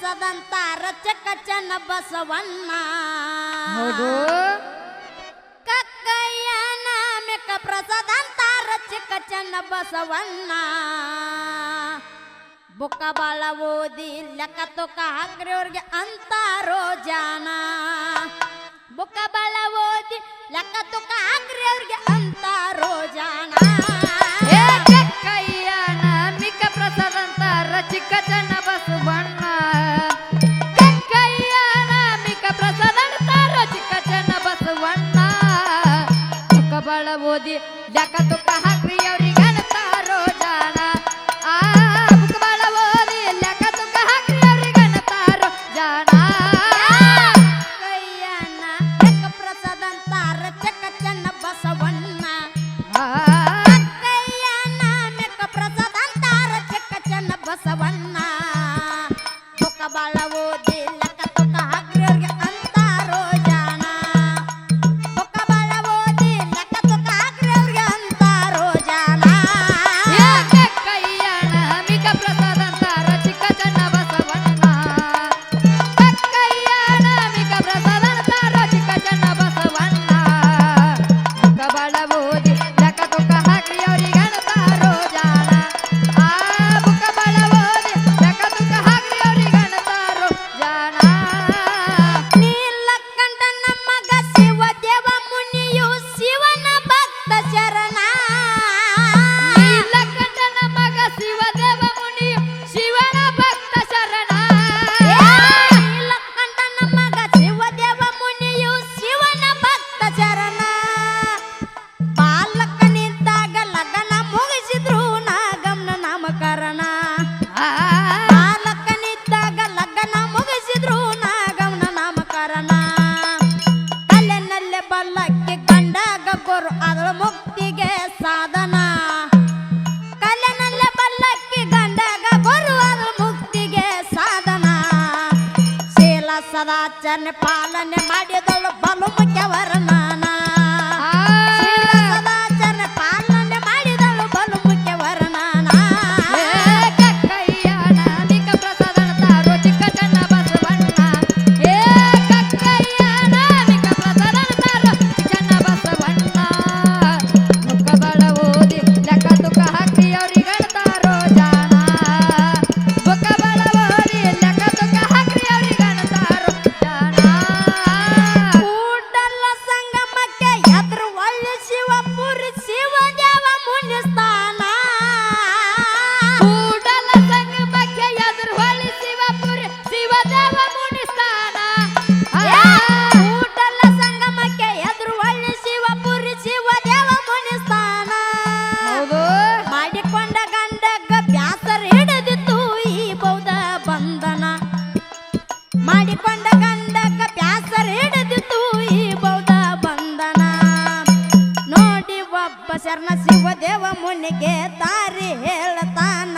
ಕಸದಂತಾರ ಚಕಚನ ಬಸವಣ್ಣ. ಹೌದು. ಕಕ್ಕಯ್ಯ ನಾಮಕ ಪ್ರಸದಂತಾರ ಚಕಚನ ಬಸವಣ್ಣ. ಬುಕ್ಕ ಬಾಳ ಓದಿ ಲೆಕ್ಕ ತುಕ್ಕ ಹಾಕ್ರಿಯವ್ರಿಗೆ ಅಂತಾರೋ ಜಾನ ಬುಕ್ಕ ಬಾಳ ಓದಿ ಲೆಕ್ಕ ತುಕ್ಕ ಹಾಕ್ರಿಯವ್ರಿಗೆ ಅಂತ ಕೊರು ಅದರ ಮುಕ್ತಿಗೆ ಸಾಧನ. ಕಲೆನಲ್ಲ ಬಲ್ಲಕ್ಕಿ ಗಂಡಾಗ ಬರು ಅದರ ಮುಕ್ತಿಗೆ ಸಾಧನ. ಶೀಲ ಸದಾಚರಣೆ ಪಾಲನೆ ಮಾಡಿದಳು ಬಲು ಮುಖ್ಯವರನ ಶರಣ ಶಿವದೇವ ಮುನಿಗೆ ತಾರಿ ಹೇಳ್ತಾನ.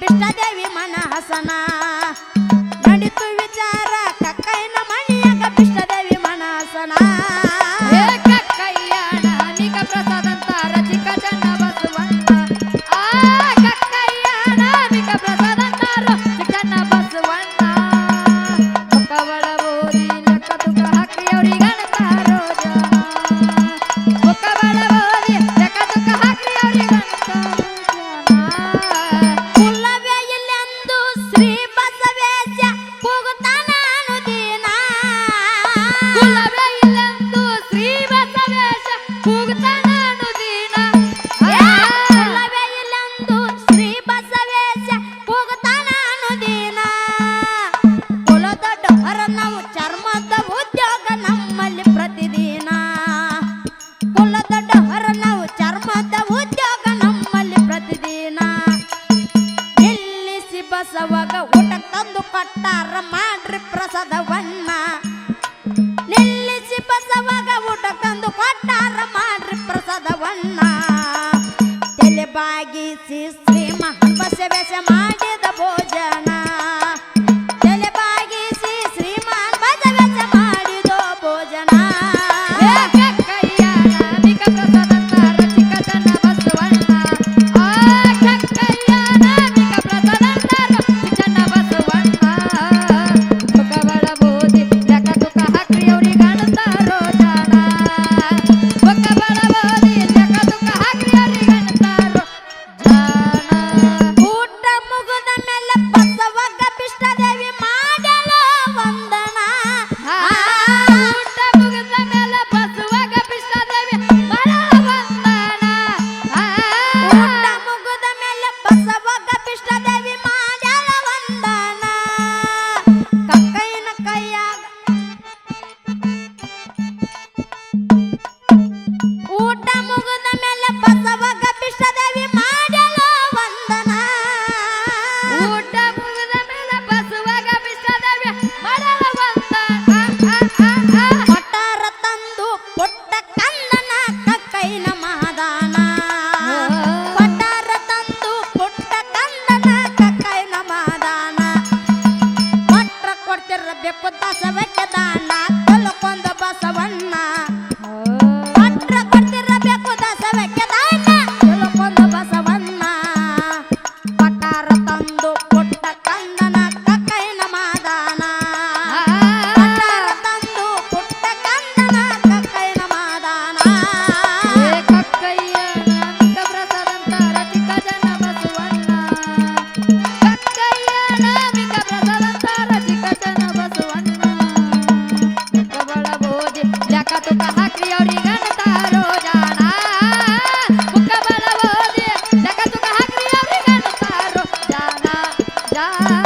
बिट्टा देवी मन हसना। 来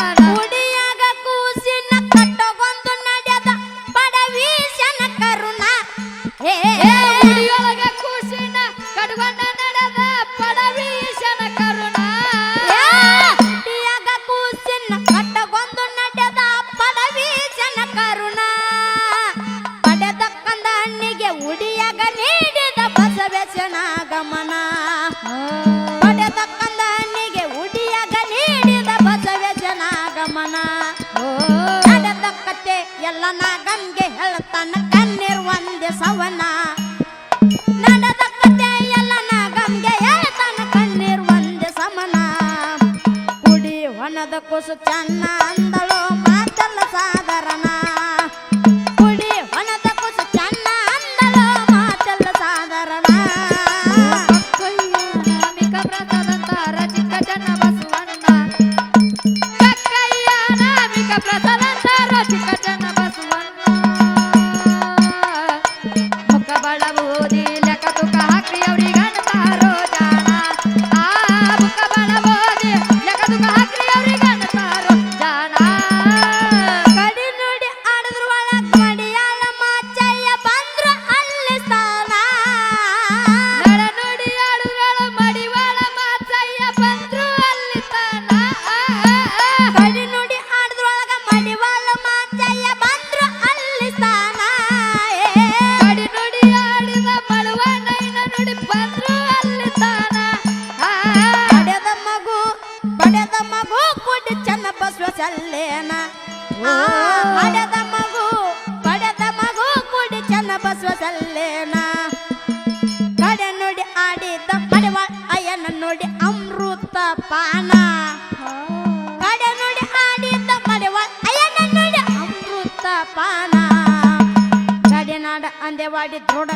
ಚಲ್ಲೇನ? ಪಡೆದ ಮಗು ಪಡೆದ ಮಗು ಕುಡಿ ಚನ್ನ ಬಸವ ಚಲ್ಲೇನ ಕಡೆ ನೋಡಿ ಆಡಿದ ಪಡೆವ ಅಯ್ಯನ ನೋಡಿ ಅಮೃತ ಪಾನ? ಕಡೆ ನೋಡಿ ಆಡಿದ್ದ ಪಡೆವ ಅಯ್ಯನ ನೋಡಿ ಅಮೃತ ಪಾನ? ಕಡೆ ನಾಡ ಅಂದೆವಾಡಿ ದೃಢ